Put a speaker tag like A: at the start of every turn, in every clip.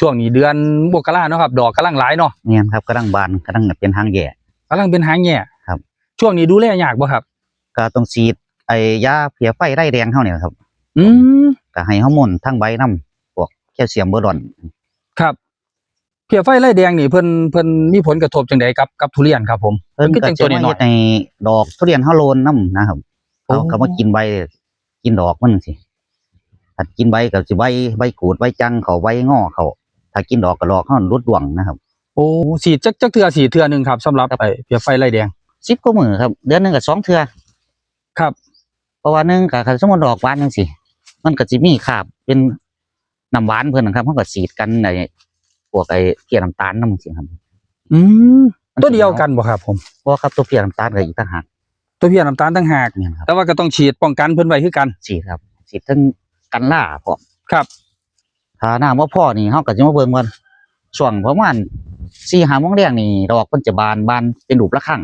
A: ช่วงนี้เดือนมกราเนาะครับ ดอกกำลังหลายเนาะ
B: เนียนครับกำลังบานกำลังเป็นทางแย่
A: กำลังเป็นหางแง่
B: ครับ
A: ช่วงนี้ดูแลยากบ่ครับ
B: ก็ต้องฉีดไอ้ยาเพียไฟไร่แดงเฮาเนี่ยครับ
A: อืม
B: ก็ให้ฮอร์โมนทั้งใบน้ำพวกแคลเซียมเบอร์ดอน
A: ครับเพียไฟไล่แดงนี่เพิ่นเพิ่นมีผลกระทบจังไดกับกับทุเรียนครับผม
B: เพิ่น
A: คือ
B: ก็
A: จัง
B: จะ
A: ตัว
B: มา
A: น้อ
B: เฮ็
A: ย
B: ดในดอกทุเรียนเฮาโลนน้ำนะครับ
A: โอ้
B: เขาก็มากินใบกินดอกมันสิถ้ากินใบก็สิใบใบกูดใบจังเขาใบงอเขา ถ้ากินดอกก็ดอกเฮารุดดวงนะครับ
A: ๆโอ้สีดจักจักเทื่อสีเทื่อหนึงครับสำหรับไอ้เพียไฟไล่แดง
B: สิบกว่ามื้อครับ เดือนหนึงก็สองเทื่อ
A: ครับ
B: เพราะว่าหนึงก็คันสมมุติดอกหวานจังซี่มันก็สิมีคราบเป็นน้ำหวานเพิ่นนะครับมันก็สีดกันในพวกไอ้เกลียน้ำตาลนำจังซี่ครับ
A: อืมตัวเดียวกันบ่ครับผม
B: เพราะว่าครับตัวเกลียน้ำตาลก็อีกต่างหาก
A: ตัวเพียน้ำตาลต่างหาก
B: เนี่ยครับ
A: แต่ว่าก็ต้องฉีดป้องกันเพิ่นไว้คือกัน
B: สีดครับสีดทั้งกันล่าพร้อม
A: ครับ
B: ถ้าน้ำว่าพ่อนี่เฮาก็จะมาเบิ่งว่าช่วงประมาณ4 5โมงแดงนี่ดอกเพิ่นจะบานบานเป็นรูประฆัง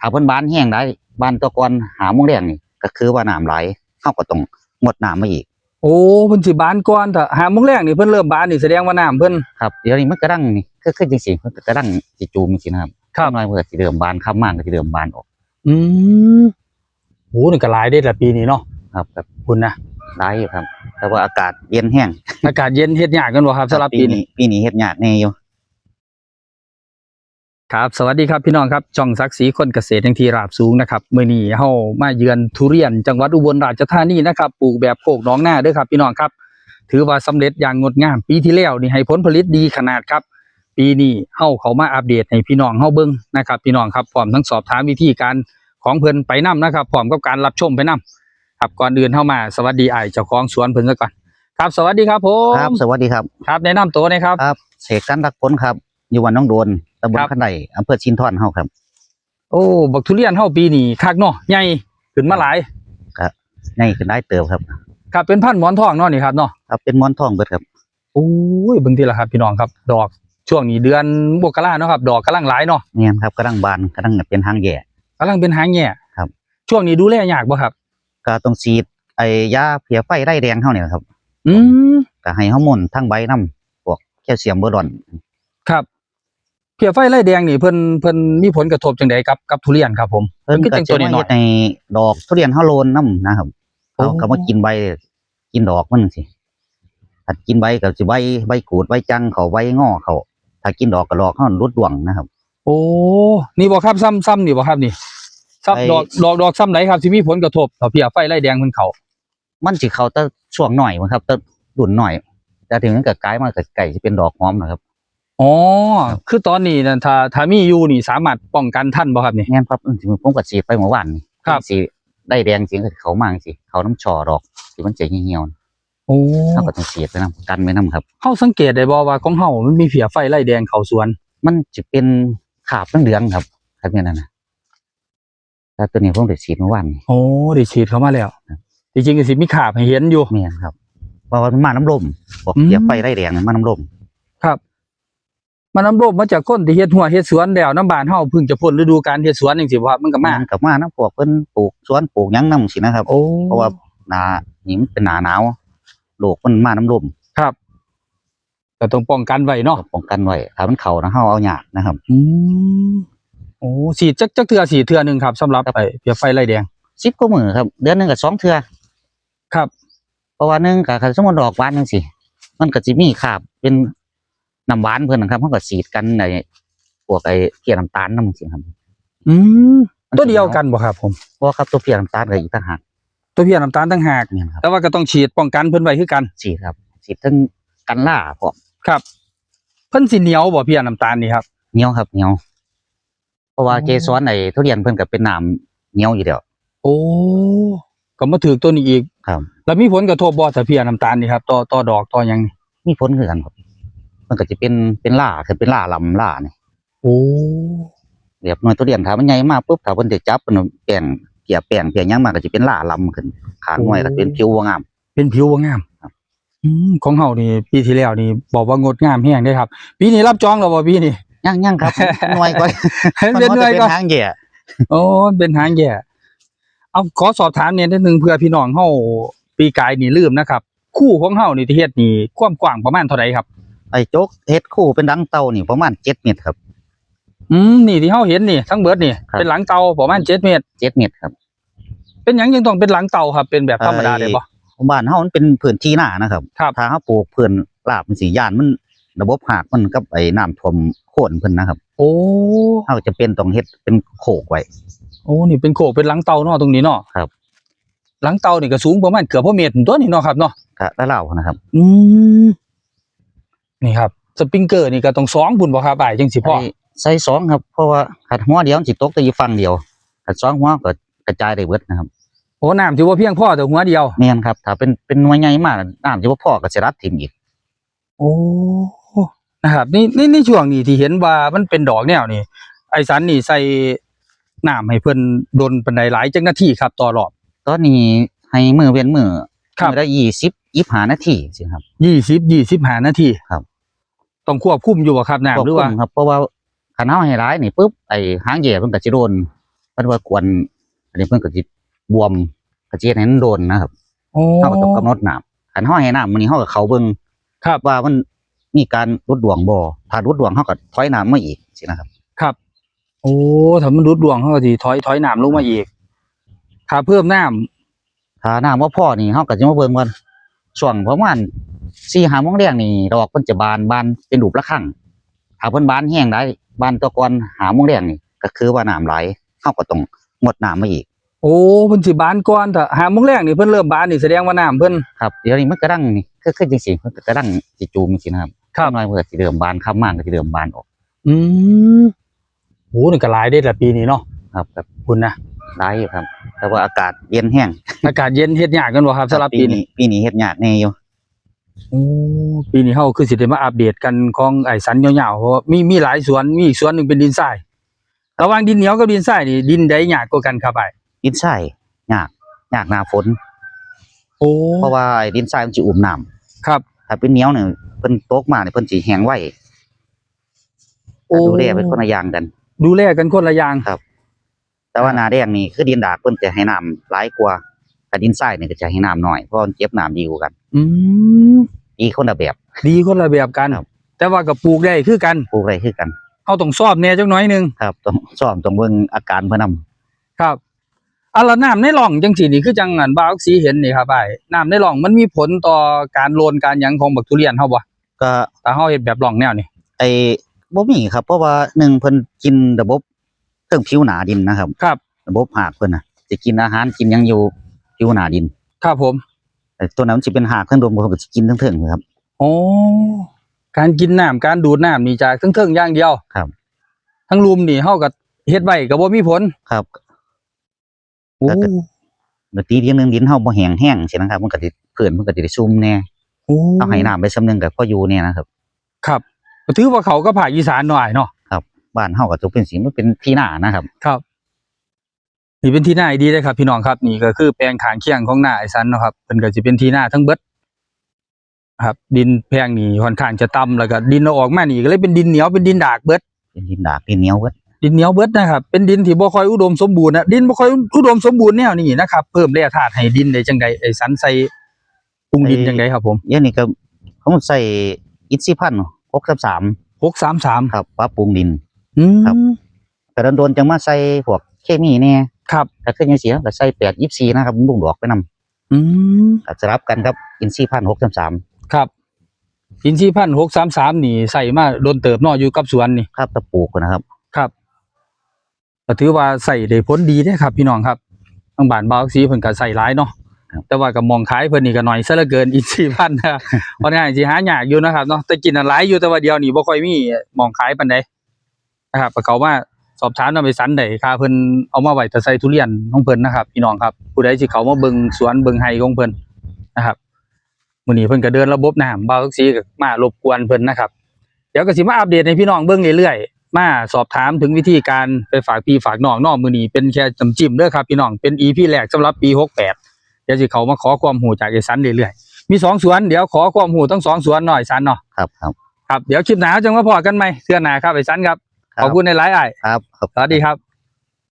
B: ถ้าเพิ่นบานแห้งได้บานตัวก่อน5โมงแดงนี่ก็คือว่าน้ำไหลเฮาก็ต้องงดน้ำมาอีก
A: โอ้เพิ่นสิบานก่อนถ้าหาโมงแรกนี่เพิ่นเริ่มบานนี่แสดงว่าน้ำเพิ่น
B: ครับเดี๋ยวนี้มันกระดังนี่คือคือจังซี่มันก็กระดังสิจูมจังซี่นะครับ
A: ครับ
B: น้อยเพิ่นก็สิเริ่มบานค่ำมากก็สิเริ่มบานออก
A: อืมโหนี่ก็หลายเด้ละปีนี้เนาะ
B: ครับครับ
A: คุณนะ
B: หลายอยู่ครับ แต่ว่าอากาศเย็นแห้ง
A: อากาศเย็นเฮ็ดยากกันบ่ครับสำหรับปีนี้
B: ปีนี้เฮ็ดยากแน่อยู่
A: ครับสวัสดีครับพี่น้องครับช่องศักดิ์ศรีคนเกษตรทั้งทีราบสูงนะครับมื้อนี้เฮามาเยือนทุเรียน จังหวัดอุบลราชธานีนะครับปลูกแบบโคกหน้องหน้าเด้อครับ พี่น้องครับ ถือว่าสำเร็จอย่างงดงาม ปีที่แล้วนี่ให้ผลผลิตดีขนาดครับ ปีนี้เฮาเขามาอัปเดตให้พี่น้องเฮาเบิ่งนะครับ พี่น้องครับพร้อมทั้งสอบถามวิธีการของเพิ่นไปนํนะครับพร้อมกับการรับชมไปนํ ครับก่อนอื่นเฮามาสวัสดีไอ้ายเจ้าของสวนเพิ่นซะก่อนครับ สวัสดีครับผม
B: ครับ สวัสดีครับ
A: ครับแนะนำตัวหนะครับ
B: ครับเสกสรรรักผลครับ อยู่วันน้องโดนตำบล
A: ครับ
B: ขันไดอำเภอชินทอนเฮาครับ
A: โอ้บักทุเรียนเฮาปีนี้คักเนาะใหญ่ขึ้นมาหลาย
B: ง่ายขึ้นได้เติบครับ
A: ครับเป็นพันธุ์หมอนทองเนาะนี่ครับเนาะ
B: ครับเป็นหมอนทองเบิดครับ
A: โอ้ยเบิ่งทีละครับ พี่น้องครับ ดอกช่วงนี้เดือนมกราเนาะครับ ดอกกำลังหลายเนาะ
B: เนี่ยครับกำลังบานกำลังเป็นทางแย่
A: กำลังเป็นหางแง่
B: ครับ
A: ช่วงนี้ดูแลยากบ่ครับ
B: ก็ต้องฉีดไอ้ยาเพียไฟไร่แดงเฮาเนี่ยครับ
A: อืม
B: ก็ให้ฮอร์โมนทั้งใบน้ำพวกแคลเซียมเบอร์ดอน
A: ครับเพียไฟไล่แดงนี่เพิ่นเพิ่นมีผลกระทบจังไดกับกับทุเรียนครับผม
B: เพิ่น
A: มันคือ
B: ก็
A: จังตั
B: จะ
A: วน้
B: มา
A: อยๆ
B: เฮ็ดในดอกทุเรียนเฮาโลนน้ำนะครับ
A: โอ้
B: เขาก็มากินใบ กินดอกมันสิถ้ากินใบก็สิใบใบกูดใบจังเขาใบงอเขาถ้ากินดอกก็ดอกเฮารุดดวงนะครับ
A: โอ้นี่บ่ครับซ้ำซ้ำนี่บ่ครับนี่
B: ไอ้
A: ซ้ำดอกดอกดอกซ้ำไหนครับที่มีผลกระทบต่อเพียไฟไล่แดงเพิ่นเขา
B: มันสิเขาแต่ช่วงหน่อยมั้งครับแต่ดุนหน่อย แต่ถึงนั้นก็กลายมาก็ไก่สิเป็นดอกหอมนะครับ
A: อ๋อคือตอนนี้นั่นถ้าถ้ามีอยู่นี่สามารถป้องกันทันบ่ครับนี่
B: งั้นครับอืมสิผมก็ฉีดไปเมื่อวานนี่
A: ครับ
B: สิได้แดงจริงก็เขามาจังสิเขาน้ำชอดอกที่มันเจ๋งเหี่ยวๆ
A: โอ้
B: เขาก็ต้องฉีดไปนํกันไปนํครับ
A: เฮาสังเกตได้บ่ว่าของเฮามันมีเพียไฟไล่แดงเข้าสวน
B: มันจะเป็นขาบเหลืองๆครับครับเนี่ยนั่นนะ แต่ตัวนี้ผมได้ฉีดเมื่อวานนี่
A: โอ้ได้ฉีดเข้ามาแล้ว
B: ครับ
A: จริงๆก็สิมีขาบให้เห็นอยู่
B: แม่นครับเพราะว่ามันมาน้ำลมบอก
A: อืม
B: เสียบไฟไร่แดงเนี่ยมาน้ำลม
A: ครับมันน้ำรบมาจากคนที่เฮ็ดหัวเฮ็ดสวนแล้วน้ำบานเฮาเพิ่งจะพ้นฤดูการเฮ็ดสวนจังซี่บ่ครับมันก็มา
B: มันกับมาน้ำพวกเพิ่นปลูกสวนปลูกหยังน้ำสินะครับ
A: โอ้
B: เพราะว่าหนานี่มันเป็นหนาหนาวโลกมันมาน้ำลม
A: ครับก็ต้องป้องกันไว้เนาะ
B: ก็ป้องกันไว้ถ้ามันเข่านะเฮาเอาหยากนะครับ
A: อืม โอ้สีดจักจักเทื่อสีเทื่อหนึงครับสำหรับไอ้เพียไฟไล่แดง
B: สิบกว่ามือครับ เดือนหนึงก็สองเทื่อ
A: ครับ
B: เพราะว่าหนึงก็คันสมมุติดอกหวานจังซี่มันก็สิมีคราบเป็นน้ำหวานเพิ่นนะครับเฮาก็ฉีดกันในพวกไอ้เกลียน้ำตาลนำจังซี่ครับ
A: อืมตัวเดียวกันบ่ครับผม
B: เพราะว่าครับตัวเพียน้ำตาลก็อีกต่างหาก
A: ตัวเพียน้ำตาลต่างหาก
B: เนี่ยครับ
A: แต่ว่าก็ต้องฉีดป้องกันเพิ่นไว้คือกัน
B: ฉีดครับฉีดทั้งกันล่าพร้อม
A: ครับ เพิ่นสิเหนียวบ่เพียน้ำตาลนี่ครับ
B: เหนียวครับเหนียวเพ ราะว่า
A: อ๋อ
B: เกสรไอ้ทุเรียนเพิ่นก็เป็นน้ำเหนียวอยู่แล้ว
A: โอ้ก็มาถือตัวนี้อีก
B: ครับ
A: แล้วมีผลกระทบบ่ถ้าเพียน้ำตาลนี่ครับต่อต่อดอกต่อหยังนี่
B: มีผลคือกันครับ มันก็จะเป็นเป็นล่าคือเป็นล่าลำล่าเนี่ย
A: โอ้
B: แบบหน่วยทุเรียนถ้ามันใหญ่มากปุ๊บถ้าเพิ่นได้จับเพิ่นแป้งเกี่ยแป้งเพียงหยังมากก็จะเป็นล่าลำขึ้นขางหน่วยก็เป็นผิวบ่งาม
A: เป็นผิวบ่งาม
B: ครับ
A: อืมของเฮานี่ปีที่แล้วนี่บอกว่างดงามแฮงเด้ครับ ปีนี้รับจองแล้วบ่ปีนี้
B: ยังยังครับ หน่วยก็
A: เป็นหน่วยก็
B: ทางแย่
A: โอ้เป็นหางแย่เอาขอสอบถามเนี่ยนิดนึงเพื่อพี่น้องเฮาปีกายนี่ลืมนะครับ คู่ของเฮานี่ที่เฮ็ดนี่ความกว้างประมาณเท่าไหร่ครับ
B: ไอ้โจ๊กเฮ็ดคู่เป็นดังเตานี่ประมาณ7เมตรครับ
A: อืมนี่ที่เฮาเห็นนี่ทั้งเบิดนี่
B: ครับ
A: เป็นหลังเตาประมาณ7เมตร
B: 7เมตรครับ
A: เป็นหยังยังต้องเป็นหลังเตาครับ เป็นแบบธรรมดาได้บ่
B: บ้านเฮามันเป็นพื้นที่หน้านะครับ
A: ครับ
B: ถ้าเฮาปลูกพื้นราบมันสิย่านมัน ระบบหากมันกับไอ้น้ำท่วมโค่นเพิ่นนะครับ
A: โอ้
B: เฮาจะเป็นต้องเฮ็ดเป็นโขกไว้
A: โอ้นี่เป็นโขกเป็นหลังเตาเนาะตรงนี้เนาะ
B: ครับ
A: หลังเตานี่ก็สูงประมาณเกือบพอเมตรตัวนี่เนาะครับเนาะ
B: ก็แล้วเล่านะครับ
A: อืมนี่ครับสปริงเกอร์นี่ก็ต้องสองบุญบ่ครับอ้ายจังสิพ่อ
B: ใส่ใส่สองครับ เพราะว่าขัดหัวเดียวมันสิตกแต่อยู่ฝั่งเดียวขัดสองหัวก็กระจายได้เบิดนะครับ
A: โอ้น้ำถือว่าเพียงพอแต่หัวเดียว
B: แม่นครับ ถ้าเป็นเป็นหน่วยใหญ่มากน้ำจะบ่พอก็สิรัดทิ่มอีก
A: โอ้ นะครับนี่นี่ในช่วงนี้ที่เห็นว่ามันเป็นดอกแนวนี่ไอสันนี่ใส่น้ำให้เพิ่นโดนปันไดหลายจังนาทีครับต่อรอบ
B: ตอนนี้ให้มือเว้นมือ
A: ครับ
B: มือละ20 25นาทีสิครับ
A: ยี่สิบยี่สิบห้านาที
B: ครับ
A: ต้องควบคุมอยู่บ่ครับน้ำหรือว่า
B: ควบคุมครับเพราะว่าคันเฮาให้ร้ายนี่ปุ๊บไอ้หางแย่เพิ่นก็สิโดนเพิ่นว่ากวนอันนี้เพิ่นก็สิบวมก็สิเฮ็ดให้มันโดนนะครับ
A: โอ้
B: เฮาก็ต้องกำหนดน้ำคันเฮาให้น้ำมื้อนี้เฮาก็เข้าเบิ่ง
A: ครับ
B: ว่ามัน มีการรุดดวงบ่ถ้ารุดดวงเฮาก็ถอยน้ำมาอีกสินะครับ
A: ครับ โอ้ถ้ามันรุดดวงเขาก็สิถอยถอยน้ำลงมาอีก ถ้าเพิ่มน้ำ
B: ถ้าน้ำบ่พอนี่เฮาก็สิมาเบิ่งว่าช่วงประมาณ4-5โมงแรงนี่ดอกเพิ่นจะบานบานเป็นรูประฆังถ้าเพิ่นบานแห้งได้บานตะกอน5โมงแรงนี่ก็คือว่าน้ำไหลเฮาก็ต้องงดน้ำมาอีก
A: โอ้เพิ่นสิบานก่อนถ้าหาโมงแรกนี่เพิ่นเริ่มบานนี่แสดงว่าน้ำเพิ่น
B: ครับเดี๋ยวนี้มันกระดังนี่คือคือจังซี่มันก็กระดังสิจูมจังซี่นะครับ
A: ครับ
B: น้อยเพิ่นก็สิเริ่มบานค่ำมากก็สิเริ่มบานออก
A: อืมโหนี่ก็หลายได้ละปีนี้เนาะ
B: ครับครับ
A: คุณนะ
B: หลายอยู่ครับ แต่ว่าอากาศเย็นแห้ง
A: อากาศเย็นเฮ็ดยากกันบ่ครับสำหรับปีนี้
B: ปีนี้เฮ็ดยากแน่อยู่
A: โอ้ปีนี้เฮาคือสิได้มาอัปเดตกันของไอ้สันยาวๆเพราะว่ามีมีหลายสวนมีอีกสวนหนึงเป็นดินทรายระหว่างดินเหนียวกับดินทรายนี่ดินใดยากกว่ากันครับไอ้
B: ดินทรายยากยากหน้าฝน
A: โอ้
B: เพราะว่าไอ้ดินทรายมันสิอุ้มน้ำ
A: ครับ
B: ถ้าเป็นเหนียวเนี่ย เพิ่นตกมาเนี่ยเพิ่นสิแห้งไว้
A: โอ้
B: ดูแลเป็นคนละอย่างกัน
A: ดูแลกันคนละอย่าง
B: แต่ว่าหนาแดงนี่คือดินดากเพิ่นจะให้น้ำหลายกว่าแต่ดินทรายเนี่ยก็จะให้น้ำน้อยเพราะมันเก็บน้ำดีกว่ากัน
A: อืม
B: ดีคนละแบบ
A: ดีคนละแบบกัน
B: ครับ
A: แต่ว่าก็ปลูกได้คือกัน
B: ปลูกได้คือกัน
A: เฮาต้องซอบแหน่จักหน่อยหนึง
B: ครับต้องซ้อมต้องเบิ่งอาการเพิ่นนำ
A: ครับอะแล้วน้ำในหล่องจังซี่นี่คือจังอันบ่าวสีเห็นนี่ครับไอ้น้ำในหล่องมันมีผลต่อการโลนการหยังของบักทุเรียนเฮาบ่
B: ก็
A: ถ้าเฮาเฮ็ดแบบหล่องแนวนี่
B: ไอ้บ่มีครับ เพราะว่าหนึ่งเพิ่นกินระบบเครื่องผิวหนาดินนะครับ
A: ครับ
B: ระบบหากเพิ่นน่ะจะกินอาหารกินหยังอยู่ผิวหนาดิน
A: ครับผม
B: แต่ตัวนั้นมันสิเป็นหากเครื่องดมเพิ่นก็สิกินทั้งเทิงๆครับ
A: โอ้การกินน้ำการดูดน้ำนี่จากทั้งเทิงอย่างเดียว
B: ครับ
A: ทั้งรุมนี่เฮาก็เฮ็ดไว้ก็บ่มีผล
B: ครับ
A: โอ้
B: แล้วก็ดนตรีเดียวนึงดินเฮาบ่แห้งแห้งใช่นะครับมันก็สิเพื่อนมันก็สิได้ซุ่มแน่
A: โอ้
B: เอาให้น้ำไปซำนึงก็พออยู่เนี่ยนะครับ
A: ครับก็ถือว่าเขาก็ภาคอีสานหน่อยเนาะ
B: บ้านเฮาก็จะเป็นสีมันเป็นที่หน้านะครับ
A: ครับนี่เป็นที่น่าดีเลยครับ พี่น้องครับ นี่ก็คือแปลงขางเคียงของหน้าไอ้สันเนาะครับเพิ่นก็สิเป็นที่หน้าทั้งเบิดครับ ดินแพงนี่ค่อนข้างจะต่ำแล้วก็ดินเอาออกมานี่ก็เลยเป็นดินเหนียวเป็นดินดากเบิด
B: เป็นดินดากดินเหนียวเบิด
A: ดินเหนียวเบิดนะครับ เป็นดินที่บ่ค่อยอุดมสมบูรณ์นะดินบ่ค่อยอุดมสมบูรณ์แนวนี้นะครับ เพิ่มแร่ธาตุให้ดินได้จังใดไอ้สันใส่ ปรุงดินจังใดครับผม
B: เดี๋ยวนี้ก็เขาใส่อินทรีย์พันธุ์633
A: 633
B: ครับปรับปรุงดิน
A: อืม
B: ครับแต่โดนๆจังมาใส่พวกเคมีแน่
A: ครับ
B: ถ้าขึ้นจังซี่ก็ใส่8 24นะครับบุ้งดอกไปนำ
A: อืม
B: ก็สลับกันครับอินทรีย์พันธุ์633
A: ครับอินทรีย์พันหกสามสามนี่ใส่มาโดนเติบเนออยู่กับสวนนี่
B: ครับตะปลูกนะครับ
A: ครับก็ถือว่าใส่ได้ผลดีเด้อครับ พี่น้องครับทางบ้านบาวสีเพิ่นก็ใส่หลายเนาะ
B: ครับ
A: แต่ว่าก็มองขายเพิ่นนี่ก็น้อยซะเหลือเกินอินทรีย์พันนะเพราะง่ายสิหายากอยู่นะครับเนาะแต่กินอันหลายอยู่แต่ว่าเดียวนี่บ่ค่อยมีมองขายปานใดนะครับก็เขาว่าสอบถามนำไปสันได้ค่าเพิ่นเอามาไว้แต่ใส่ทุเรียนของเพิ่นนะครับพี่น้องครับ ผู้ใดสิเขามาเบิ่งสวนเบิ่งไร่ของเพิ่นนะครับมื้อนี้เพิ่นก็เดินระบบน้ำบาวสีก็มารบกวนเพิ่นนะครับ เดี๋ยวก็สิมาอัปเดตให้พี่น้องเบิ่งเรื่อยๆมาสอบถามถึงวิธีการไปฝากพี่ฝากน้องเนอกมือนี้เป็นแค่จำจิ้มเด้อครับพี่น้องเป็น EP แรกสำหรับปี68 ดี๋ยวสิเขามาขอความหูจากไอ้สันเรื่อยๆมีสองสวนเดี๋ยวขอความหูทั้งสองสวนหน่อยสันเนาะ
B: ครับครับ
A: ครับเดี๋ยวคลิปหน้าจังมาพอกันไหมเทื่อหน้าครับไอ้สันครับ
B: ครับ
A: ขอบคุณในไลฟ์ไอ้าย
B: ครับครับ
A: สวัสดีครับ